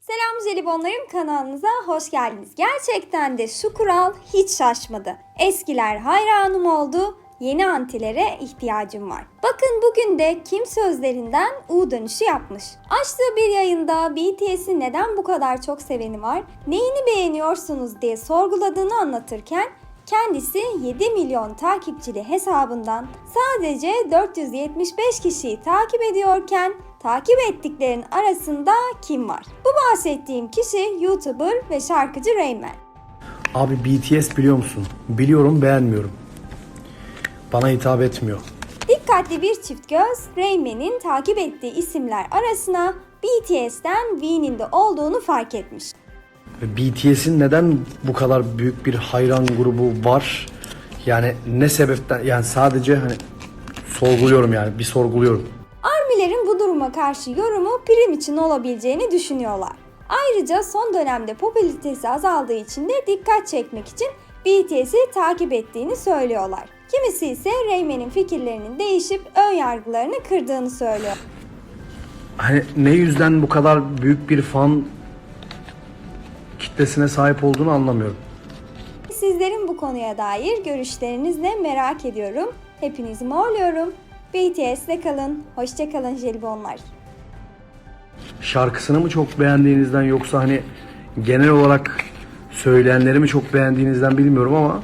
Selam jelibonlarım kanalınıza hoş geldiniz. Gerçekten de şu kural hiç şaşmadı. Eskiler hayranım oldu, yeni antilere ihtiyacım var. Bakın bugün de Kim sözlerinden U dönüşü yapmış. Açtığı bir yayında BTS'i neden bu kadar çok seveni var, neyini beğeniyorsunuz diye sorguladığını anlatırken Kendisi 7 milyon takipçili hesabından sadece 475 kişiyi takip ediyorken takip ettiklerin arasında kim var? Bu bahsettiğim kişi YouTuber ve şarkıcı Rayman. Abi BTS biliyor musun? Biliyorum beğenmiyorum. Bana hitap etmiyor. Dikkatli bir çift göz Rayman'in takip ettiği isimler arasına BTS'ten V'nin de olduğunu fark etmiş. BTS'in neden bu kadar büyük bir hayran grubu var? Yani ne sebepten yani sadece hani sorguluyorum yani bir sorguluyorum. Armilerin bu duruma karşı yorumu prim için olabileceğini düşünüyorlar. Ayrıca son dönemde popülaritesi azaldığı için de dikkat çekmek için BTS'i takip ettiğini söylüyorlar. Kimisi ise Rayman'in fikirlerinin değişip ön yargılarını kırdığını söylüyor. Hani ne yüzden bu kadar büyük bir fan kitlesine sahip olduğunu anlamıyorum. Sizlerin bu konuya dair görüşlerinizi de merak ediyorum. Hepinizi morluyorum. BTS'le kalın. Hoşçakalın jelibonlar. Şarkısını mı çok beğendiğinizden yoksa hani genel olarak söyleyenleri mi çok beğendiğinizden bilmiyorum ama